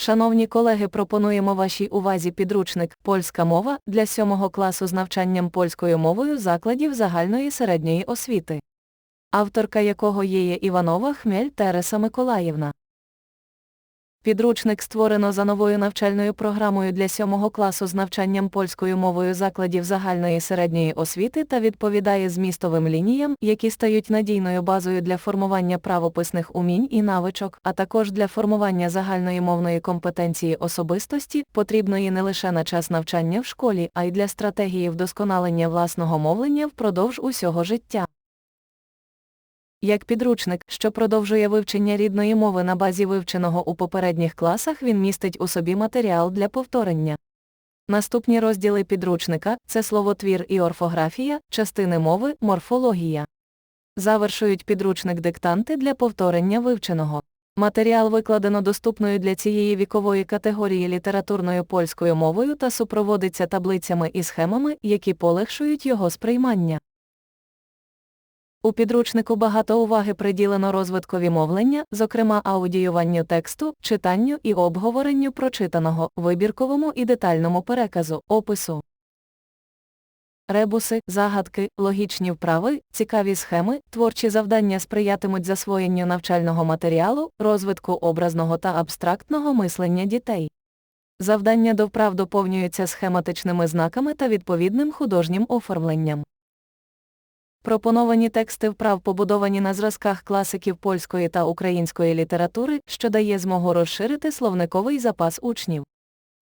Шановні колеги, пропонуємо вашій увазі підручник Польська мова для 7 класу з навчанням польською мовою закладів загальної середньої освіти. Авторка якого є Іванова Хмель Тереса Миколаївна. Підручник створено за новою навчальною програмою для 7 класу з навчанням польською мовою закладів загальної середньої освіти та відповідає змістовим лініям, які стають надійною базою для формування правописних умінь і навичок, а також для формування загальної мовної компетенції особистості, потрібної не лише на час навчання в школі, а й для стратегії вдосконалення власного мовлення впродовж усього життя. Як підручник, що продовжує вивчення рідної мови на базі вивченого у попередніх класах, він містить у собі матеріал для повторення. Наступні розділи підручника це словотвір і орфографія, частини мови, морфологія. Завершують підручник диктанти для повторення вивченого. Матеріал викладено доступною для цієї вікової категорії літературною польською мовою та супроводиться таблицями і схемами, які полегшують його сприймання. У підручнику багато уваги приділено розвиткові мовлення, зокрема аудіюванню тексту, читанню і обговоренню прочитаного, вибірковому і детальному переказу, опису. Ребуси, загадки, логічні вправи, цікаві схеми, творчі завдання сприятимуть засвоєнню навчального матеріалу, розвитку образного та абстрактного мислення дітей. Завдання до вправ доповнюються схематичними знаками та відповідним художнім оформленням. Пропоновані тексти вправ побудовані на зразках класиків польської та української літератури, що дає змогу розширити словниковий запас учнів.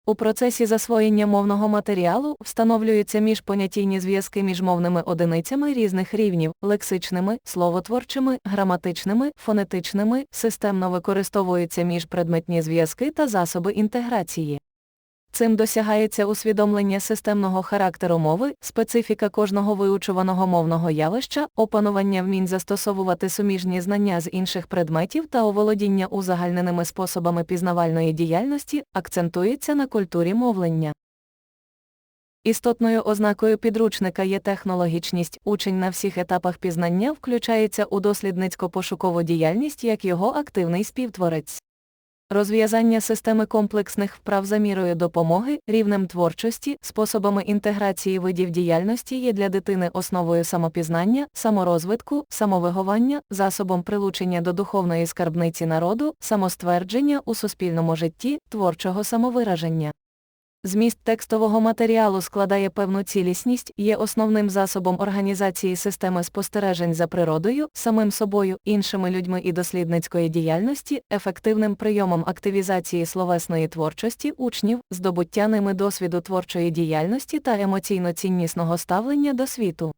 У процесі засвоєння мовного матеріалу встановлюються міжпонятійні зв'язки між мовними одиницями різних рівнів, лексичними, словотворчими, граматичними, фонетичними, системно використовуються міжпредметні зв'язки та засоби інтеграції. Цим досягається усвідомлення системного характеру мови, специфіка кожного виучуваного мовного явища, опанування вмінь застосовувати суміжні знання з інших предметів та оволодіння узагальненими способами пізнавальної діяльності, акцентується на культурі мовлення. Істотною ознакою підручника є технологічність. Учень на всіх етапах пізнання включається у дослідницько-пошукову діяльність як його активний співтворець. Розв'язання системи комплексних вправ за мірою допомоги, рівнем творчості, способами інтеграції видів діяльності є для дитини основою самопізнання, саморозвитку, самовигування, засобом прилучення до духовної скарбниці народу, самоствердження у суспільному житті, творчого самовираження. Зміст текстового матеріалу складає певну цілісність, є основним засобом організації системи спостережень за природою, самим собою, іншими людьми і дослідницької діяльності, ефективним прийомом активізації словесної творчості учнів, здобуття ними досвіду творчої діяльності та емоційно-ціннісного ставлення до світу.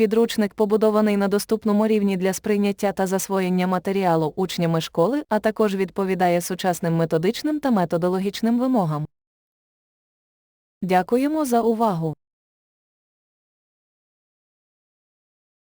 Підручник побудований на доступному рівні для сприйняття та засвоєння матеріалу учнями школи, а також відповідає сучасним методичним та методологічним вимогам. Дякуємо за увагу!